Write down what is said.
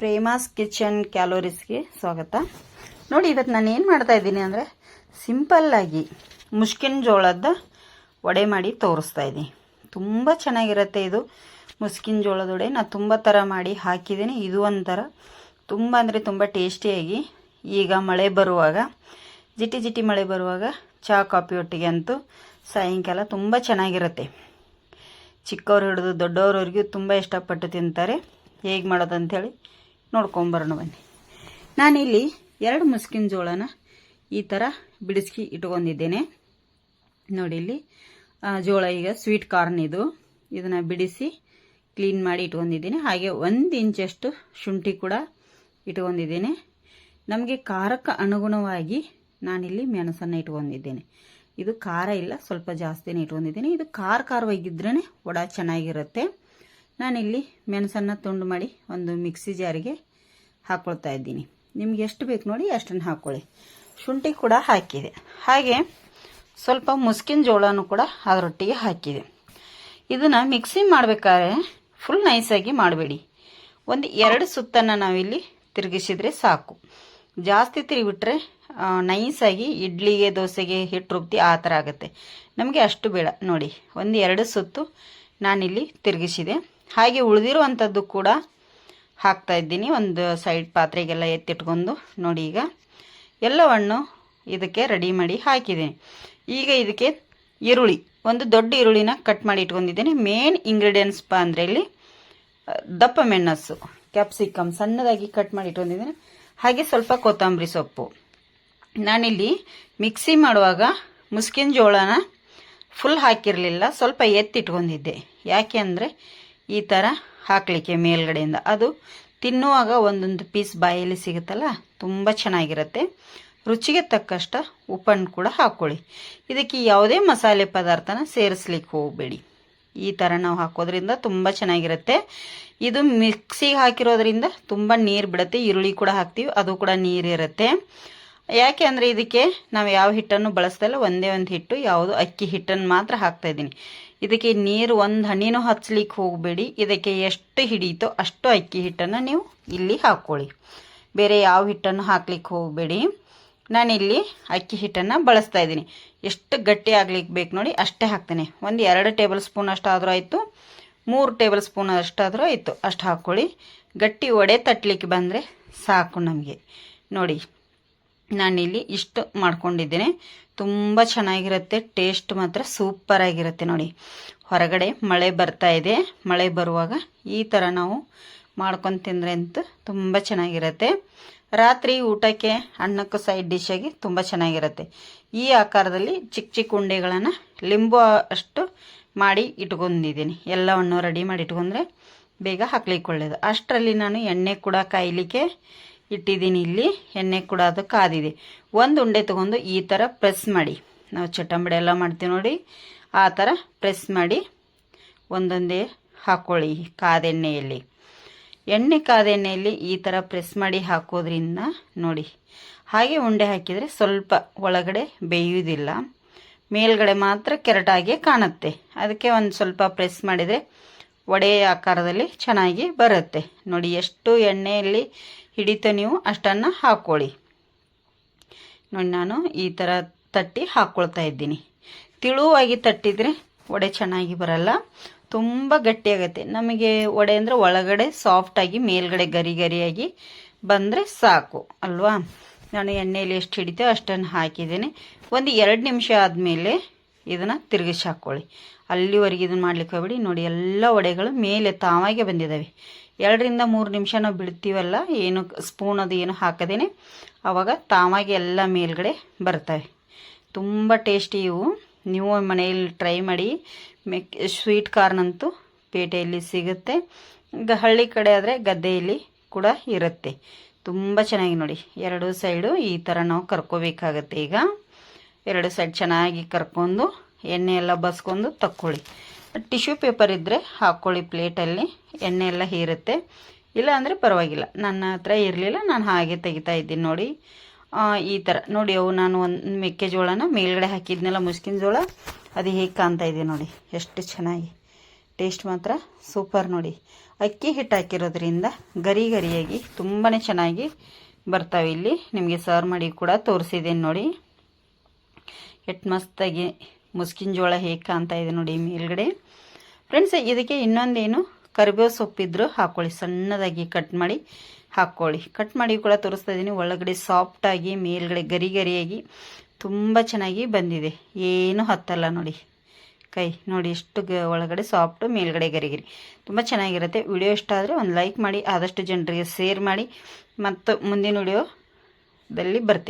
ಪ್ರೇಮಾಸ್ kitchen ಕ್ಯಾಲೋರೀಸ್ಗೆ ಸ್ವಾಗತ. ನೋಡಿ, ಇವತ್ತು ನಾನು ಏನು ಮಾಡ್ತಾ ಇದ್ದೀನಿ ಅಂದರೆ ಸಿಂಪಲ್ಲಾಗಿ ಮುಷ್ಕಿನ ಜೋಳದ ವಡೆ ಮಾಡಿ ತೋರಿಸ್ತಾ ಇದ್ದೀನಿ. ತುಂಬ ಚೆನ್ನಾಗಿರುತ್ತೆ ಇದು. ಮುಸ್ಕಿನ ಜೋಳದ ವಡೆ ನಾನು ತುಂಬ ಥರ ಮಾಡಿ ಹಾಕಿದ್ದೀನಿ. ಇದು ಒಂಥರ ತುಂಬ ಅಂದರೆ ತುಂಬ ಟೇಸ್ಟಿಯಾಗಿ ಈಗ ಮಳೆ ಬರುವಾಗ, ಜಿಟಿ ಜಿಟಿ ಮಳೆ ಬರುವಾಗ ಚಹಾ ಕಾಫಿ ಒಟ್ಟಿಗೆ ಅಂತೂ ಸಾಯಂಕಾಲ ತುಂಬ ಚೆನ್ನಾಗಿರುತ್ತೆ. ಚಿಕ್ಕವ್ರು ಹಿಡಿದು ದೊಡ್ಡವ್ರವ್ರಿಗೂ ತುಂಬ ಇಷ್ಟಪಟ್ಟು ತಿಂತಾರೆ. ಹೇಗೆ ಮಾಡೋದು ಅಂಥೇಳಿ ನೋಡ್ಕೊಂಬರೋಣ ಬನ್ನಿ. ನಾನಿಲ್ಲಿ ಎರಡು ಮುಸ್ಕಿನ ಜೋಳನ ಈ ಥರ ಬಿಡಿಸ್ಕಿ ಇಟ್ಕೊಂಡಿದ್ದೇನೆ. ನೋಡಿ ಇಲ್ಲಿ ಜೋಳ ಈಗ ಸ್ವೀಟ್ ಕಾರ್ನ್ ಇದು. ಇದನ್ನು ಬಿಡಿಸಿ ಕ್ಲೀನ್ ಮಾಡಿ ಇಟ್ಕೊಂಡಿದ್ದೀನಿ. ಹಾಗೆ ಒಂದು ಇಂಚಷ್ಟು ಶುಂಠಿ ಕೂಡ ಇಟ್ಕೊಂಡಿದ್ದೀನಿ. ನಮಗೆ ಖಾರಕ್ಕೆ ಅನುಗುಣವಾಗಿ ನಾನಿಲ್ಲಿ ಮೆಣಸನ್ನು ಇಟ್ಕೊಂಡಿದ್ದೇನೆ. ಇದು ಖಾರ ಇಲ್ಲ, ಸ್ವಲ್ಪ ಜಾಸ್ತಿನೇ ಇಟ್ಕೊಂಡಿದ್ದೀನಿ. ಇದು ಖಾರ ಖಾರವಾಗಿದ್ರೇ ವಡ ಚೆನ್ನಾಗಿರುತ್ತೆ. ನಾನಿಲ್ಲಿ ಮೆಣಸನ್ನು ತುಂಡು ಮಾಡಿ ಒಂದು ಮಿಕ್ಸಿ ಜಾರಿಗೆ ಹಾಕ್ಕೊಳ್ತಾ ಇದ್ದೀನಿ. ನಿಮ್ಗೆ ಎಷ್ಟು ಬೇಕು ನೋಡಿ ಅಷ್ಟನ್ನು ಹಾಕ್ಕೊಳ್ಳಿ ಶುಂಠಿ ಕೂಡ ಹಾಕಿದೆ. ಹಾಗೆ ಸ್ವಲ್ಪ ಮುಸ್ಕಿನ ಜೋಳನೂ ಕೂಡ ಅದರೊಟ್ಟಿಗೆ ಹಾಕಿದೆ. ಇದನ್ನು ಮಿಕ್ಸಿ ಮಾಡಬೇಕಾದ್ರೆ ಫುಲ್ ನೈಸಾಗಿ ಮಾಡಬೇಡಿ. ಒಂದು ಎರಡು ಸುತ್ತನ್ನು ನಾವಿಲ್ಲಿ ತಿರುಗಿಸಿದರೆ ಸಾಕು. ಜಾಸ್ತಿ ತಿರುಗಿಬಿಟ್ರೆ ನೈಸಾಗಿ ಇಡ್ಲಿಗೆ, ದೋಸೆಗೆ ಹಿಟ್ಟು ರುಬ್ತಿ ಆ ಥರ ಆಗುತ್ತೆ. ನಮಗೆ ಅಷ್ಟು ಬೇಡ. ನೋಡಿ, ಒಂದು ಎರಡು ಸುತ್ತು ನಾನಿಲ್ಲಿ ತಿರುಗಿಸಿದೆ. ಹಾಗೆ ಉಳಿದಿರುವಂಥದ್ದು ಕೂಡ ಹಾಕ್ತಾ ಇದ್ದೀನಿ. ಒಂದು ಸೈಡ್ ಪಾತ್ರೆಗೆಲ್ಲ ಎತ್ತಿಟ್ಕೊಂಡು ನೋಡಿ ಈಗ. ಎಲ್ಲವನ್ನು ಇದಕ್ಕೆ ರೆಡಿ ಮಾಡಿ ಹಾಕಿದ್ದೀನಿ. ಈಗ ಇದಕ್ಕೆ ಈರುಳ್ಳಿ, ಒಂದು ದೊಡ್ಡ ಈರುಳ್ಳಿನ ಕಟ್ ಮಾಡಿ ಇಟ್ಕೊಂಡಿದ್ದೀನಿ. ಮೇನ್ ಇಂಗ್ರೀಡಿಯೆಂಟ್ಸ್ ಪಾ ಅಂದರೆ ಇಲ್ಲಿ ದಪ್ಪ ಮೆಣಸು ಕ್ಯಾಪ್ಸಿಕಮ್ ಸಣ್ಣದಾಗಿ ಕಟ್ ಮಾಡಿ ಇಟ್ಕೊಂಡಿದ್ದೀನಿ. ಹಾಗೆ ಸ್ವಲ್ಪ ಕೊತ್ತಂಬರಿ ಸೊಪ್ಪು. ನಾನಿಲ್ಲಿ ಮಿಕ್ಸಿ ಮಾಡುವಾಗ ಮುಸ್ಕಿನ ಜೋಳನ ಫುಲ್ ಹಾಕಿರಲಿಲ್ಲ, ಸ್ವಲ್ಪ ಎತ್ತಿಟ್ಕೊಂಡಿದ್ದೆ. ಯಾಕೆ ಅಂದರೆ ಈ ಥರ ಹಾಕಲಿಕ್ಕೆ ಮೇಲ್ಗಡೆಯಿಂದ. ಅದು ತಿನ್ನುವಾಗ ಒಂದೊಂದು ಪೀಸ್ ಬಾಯಲ್ಲಿ ಸಿಗುತ್ತಲ್ಲ, ತುಂಬ ಚೆನ್ನಾಗಿರುತ್ತೆ. ರುಚಿಗೆ ತಕ್ಕಷ್ಟ ಉಪ್ಪನ್ನು ಕೂಡ ಹಾಕ್ಕೊಳ್ಳಿ ಇದಕ್ಕೆ ಯಾವುದೇ ಮಸಾಲೆ ಪದಾರ್ಥನ ಸೇರಿಸ್ಲಿಕ್ಕೆ ಹೋಗಬೇಡಿ. ಈ ಥರ ನಾವು ಹಾಕೋದ್ರಿಂದ ತುಂಬ ಚೆನ್ನಾಗಿರುತ್ತೆ. ಇದು ಮಿಕ್ಸಿಗೆ ಹಾಕಿರೋದ್ರಿಂದ ತುಂಬ ನೀರು ಬಿಡುತ್ತೆ. ಈರುಳ್ಳಿ ಕೂಡ ಹಾಕ್ತೀವಿ, ಅದು ಕೂಡ ನೀರಿರುತ್ತೆ. ಯಾಕೆ ಅಂದರೆ ಇದಕ್ಕೆ ನಾವು ಯಾವ ಹಿಟ್ಟನ್ನು ಬಳಸ್ದಲ್ಲ, ಒಂದೇ ಒಂದು ಹಿಟ್ಟು, ಯಾವುದು ಅಕ್ಕಿ ಹಿಟ್ಟನ್ನು ಮಾತ್ರ ಹಾಕ್ತಾ ಇದ್ದೀನಿ. ಇದಕ್ಕೆ ನೀರು ಒಂದು ಹಣ್ಣಿನೂ ಹಚ್ಲಿಕ್ಕೆ ಹೋಗಬೇಡಿ. ಇದಕ್ಕೆ ಎಷ್ಟು ಹಿಡಿಯಿತೋ ಅಷ್ಟು ಅಕ್ಕಿ ಹಿಟ್ಟನ್ನು ನೀವು ಇಲ್ಲಿ ಹಾಕ್ಕೊಳ್ಳಿ ಬೇರೆ ಯಾವ ಹಿಟ್ಟನ್ನು ಹಾಕ್ಲಿಕ್ಕೆ ಹೋಗಬೇಡಿ. ನಾನಿಲ್ಲಿ ಅಕ್ಕಿ ಹಿಟ್ಟನ್ನು ಬಳಸ್ತಾ ಇದ್ದೀನಿ. ಎಷ್ಟು ಗಟ್ಟಿ ಆಗ್ಲಿಕ್ಕೆ ಬೇಕು ನೋಡಿ ಅಷ್ಟೇ ಹಾಕ್ತೇನೆ. ಒಂದು ಎರಡು ಟೇಬಲ್ ಸ್ಪೂನ್ ಅಷ್ಟಾದರೂ ಆಯಿತು. ಮೂರು ಟೇಬಲ್ ಸ್ಪೂನ್ ಅಷ್ಟಾದರೂ ಆಯಿತು. ಅಷ್ಟು ಹಾಕ್ಕೊಳ್ಳಿ ಗಟ್ಟಿ ಒಡೆ ತಟ್ಟಲಿಕ್ಕೆ ಬಂದರೆ ಸಾಕು ನಮಗೆ. ನೋಡಿ ನಾನಿಲ್ಲಿ ಇಷ್ಟು ಮಾಡ್ಕೊಂಡಿದ್ದೇನೆ. ತುಂಬ ಚೆನ್ನಾಗಿರುತ್ತೆ, ಟೇಸ್ಟ್ ಮಾತ್ರ ಸೂಪರ್ ಆಗಿರುತ್ತೆ ನೋಡಿ. ಹೊರಗಡೆ ಮಳೆ ಬರ್ತಾ ಇದೆ. ಮಳೆ ಬರುವಾಗ ಈ ಥರ ನಾವು ಮಾಡ್ಕೊಂಡು ತಿಂದರೆ ಅಂತೂ ತುಂಬ ಚೆನ್ನಾಗಿರುತ್ತೆ. ರಾತ್ರಿ ಊಟಕ್ಕೆ ಅನ್ನಕ್ಕೂ ಸೈಡ್ ಡಿಶಾಗಿ ತುಂಬ ಚೆನ್ನಾಗಿರುತ್ತೆ. ಈ ಆಕಾರದಲ್ಲಿ ಚಿಕ್ಕ ಚಿಕ್ಕ ಉಂಡೆಗಳನ್ನು ಲಿಂಬು ಅಷ್ಟು ಮಾಡಿ ಇಟ್ಕೊಂಡಿದ್ದೀನಿ. ಎಲ್ಲವನ್ನು ರೆಡಿ ಮಾಡಿ ಇಟ್ಕೊಂಡ್ರೆ ಬೇಗ ಹಾಕ್ಲಿಕ್ಕೆ ಒಳ್ಳೆಯದು ಅಷ್ಟರಲ್ಲಿ ನಾನು ಎಣ್ಣೆ ಕೂಡ ಕಾಯಲಿಕ್ಕೆ ಇಟ್ಟಿದ್ದೀನಿ ಇಲ್ಲಿ, ಎಣ್ಣೆ ಕೂಡ ಅದು ಕಾದಿದೆ. ಒಂದು ಉಂಡೆ ತಗೊಂಡು ಈ ಥರ ಪ್ರೆಸ್ ಮಾಡಿ. ನಾವು ಚಟಂಬಡೆ ಎಲ್ಲ ಮಾಡ್ತೀವಿ ನೋಡಿ, ಆ ಥರ ಪ್ರೆಸ್ ಮಾಡಿ ಒಂದೊಂದೇ ಹಾಕ್ಕೊಳ್ಳಿ ಕಾದೆಣ್ಣೆಯಲ್ಲಿ ಎಣ್ಣೆ ಕಾದೆಣ್ಣೆಯಲ್ಲಿ ಈ ಥರ ಪ್ರೆಸ್ ಮಾಡಿ ಹಾಕೋದ್ರಿಂದ ನೋಡಿ, ಹಾಗೆ ಉಂಡೆ ಹಾಕಿದರೆ ಸ್ವಲ್ಪ ಒಳಗಡೆ ಬೇಯುವುದಿಲ್ಲ. ಮೇಲ್ಗಡೆ ಮಾತ್ರ ಕೆರಟಾಗಿ ಕಾಣುತ್ತೆ. ಅದಕ್ಕೆ ಒಂದು ಸ್ವಲ್ಪ ಪ್ರೆಸ್ ಮಾಡಿದರೆ ವಡೆ ಆಕಾರದಲ್ಲಿ ಚೆನ್ನಾಗಿ ಬರುತ್ತೆ. ನೋಡಿ, ಎಷ್ಟು ಎಣ್ಣೆಯಲ್ಲಿ ಹಿಡಿತೋ ನೀವು ಅಷ್ಟನ್ನು ಹಾಕ್ಕೊಳ್ಳಿ ನೋಡಿ, ನಾನು ಈ ಥರ ತಟ್ಟಿ ಹಾಕ್ಕೊಳ್ತಾ ಇದ್ದೀನಿ. ತಿಳುವಾಗಿ ತಟ್ಟಿದರೆ ವಡೆ ಚೆನ್ನಾಗಿ ಬರಲ್ಲ. ತುಂಬ ಗಟ್ಟಿಯಾಗತ್ತೆ. ನಮಗೆ ವಡೆ ಅಂದರೆ ಒಳಗಡೆ ಸಾಫ್ಟಾಗಿ ಮೇಲ್ಗಡೆ ಗರಿ ಗರಿಯಾಗಿ ಬಂದರೆ ಸಾಕು, ಅಲ್ವಾ? ನಾನು ಎಣ್ಣೆಯಲ್ಲಿ ಎಷ್ಟು ಹಿಡಿತೋ ಅಷ್ಟನ್ನು ಹಾಕಿದ್ದೀನಿ. ಒಂದು ಎರಡು ನಿಮಿಷ ಆದಮೇಲೆ ಇದನ್ನು ತಿರುಗಿಸಿ ಹಾಕ್ಕೊಳ್ಳಿ ಅಲ್ಲಿವರೆಗೆ ಇದನ್ನು ಮಾಡ್ಲಿಕ್ಕೆ ಹೋಗ್ಬಿಡಿ. ನೋಡಿ, ಎಲ್ಲ ವಡೆಗಳು ಮೇಲೆ ತಾವಾಗೆ ಬಂದಿದ್ದಾವೆ ಎರಡರಿಂದ ಮೂರು ನಿಮಿಷ ನಾವು ಬಿಡ್ತೀವಲ್ಲ ಏನು ಸ್ಪೂನ್ ಅದು ಏನು ಹಾಕದೇನೆ ಆವಾಗ ತಾವಾಗೆ ಎಲ್ಲ ಮೇಲ್ಗಡೆ ಬರ್ತವೆ. ತುಂಬ ಟೇಸ್ಟಿ ಇವು. ನೀವು ಮನೆಯಲ್ಲಿ ಟ್ರೈ ಮಾಡಿ. ಮೆಕ್, ಸ್ವೀಟ್ ಕಾರ್ನ್ ಅಂತೂ ಪೇಟೆಯಲ್ಲಿ ಸಿಗುತ್ತೆ. ಈಗ ಹಳ್ಳಿ ಕಡೆ ಆದರೆ ಗದ್ದೆಯಲ್ಲಿ ಕೂಡ ಇರುತ್ತೆ. ತುಂಬ ಚೆನ್ನಾಗಿ ನೋಡಿ. ಎರಡು ಸೈಡು ಈ ಥರ ನಾವು ಕರ್ಕೋಬೇಕಾಗತ್ತೆ ಈಗ. ಎರಡು ಸೈಡ್ ಚೆನ್ನಾಗಿ ಕರ್ಕೊಂಡು ಎಣ್ಣೆ ಎಲ್ಲ ಬಸ್ಕೊಂಡು ತಕ್ಕೊಳ್ಳಿ. ಟಿಶ್ಯೂ ಪೇಪರ್ ಇದ್ದರೆ ಹಾಕ್ಕೊಳ್ಳಿ ಪ್ಲೇಟಲ್ಲಿ, ಎಣ್ಣೆ ಎಲ್ಲ ಹೀರುತ್ತೆ. ಇಲ್ಲ ಅಂದರೆ ಪರವಾಗಿಲ್ಲ. ನನ್ನ ಹತ್ರ ಇರಲಿಲ್ಲ, ನಾನು ಹಾಗೆ ತೆಗಿತಾ ಇದ್ದೀನಿ ನೋಡಿ. ಈ ಥರ ನೋಡಿ, ಅವು ನಾನು ಒಂದು ಮೆಕ್ಕೆಜೋಳನ ಮೇಲ್ಗಡೆ ಹಾಕಿದ್ನೆಲ್ಲ, ಮುಸ್ಕಿನ ಜೋಳ, ಅದು ಹೇಗೆ ಕಾಣ್ತಾ ಇದೆ ನೋಡಿ. ಎಷ್ಟು ಚೆನ್ನಾಗಿ. ಟೇಸ್ಟ್ ಮಾತ್ರ ಸೂಪರ್ ನೋಡಿ. ಅಕ್ಕಿ ಹಿಟ್ಟು ಹಾಕಿರೋದ್ರಿಂದ ಗರಿ ಗರಿಯಾಗಿ ತುಂಬಾ ಚೆನ್ನಾಗಿ ಬರ್ತಾವೆ ಇಲ್ಲಿ. ನಿಮಗೆ ಸರ್ವ್ ಮಾಡಿ ಕೂಡ ತೋರಿಸಿದ್ದೀನಿ ನೋಡಿ. ಎಷ್ಟು ಮಸ್ತಾಗಿ ಮುಸ್ಕಿನ ಜೋಳ ಹೇಗೆ ಕಾಣ್ತಾ ಇದೆ ನೋಡಿ ಮೇಲ್ಗಡೆ. ಫ್ರೆಂಡ್ಸ್ ಇದಕ್ಕೆ ಇನ್ನೊಂದೇನು? ಕರಿಬೇವು ಸೊಪ್ಪಿದ್ರು ಹಾಕ್ಕೊಳ್ಳಿ ಸಣ್ಣದಾಗಿ ಕಟ್ ಮಾಡಿ ಹಾಕ್ಕೊಳ್ಳಿ ಕಟ್ ಮಾಡಿ ಕೂಡ ತೋರಿಸ್ತಾ ಇದ್ದೀನಿ ಒಳಗಡೆ ಸಾಫ್ಟಾಗಿ ಮೇಲ್ಗಡೆ ಗರಿ ಗರಿಯಾಗಿ ತುಂಬ ಚೆನ್ನಾಗಿ ಬಂದಿದೆ. ಏನು ಹತ್ತಲ್ಲ ನೋಡಿ. ಕೈ ನೋಡಿ ಎಷ್ಟು ಗ ಒಳಗಡೆ ಸಾಫ್ಟು ಮೇಲ್ಗಡೆ ಗರಿಗಿರಿ ತುಂಬ ಚೆನ್ನಾಗಿರುತ್ತೆ. ವಿಡಿಯೋ ಇಷ್ಟ ಆದರೆ ಒಂದು ಲೈಕ್ ಮಾಡಿ, ಆದಷ್ಟು ಜನರಿಗೆ ಶೇರ್ ಮಾಡಿ. ಮತ್ತು ಮುಂದಿನ ವಿಡಿಯೋದಲ್ಲಿ ಬರ್ತೇನೆ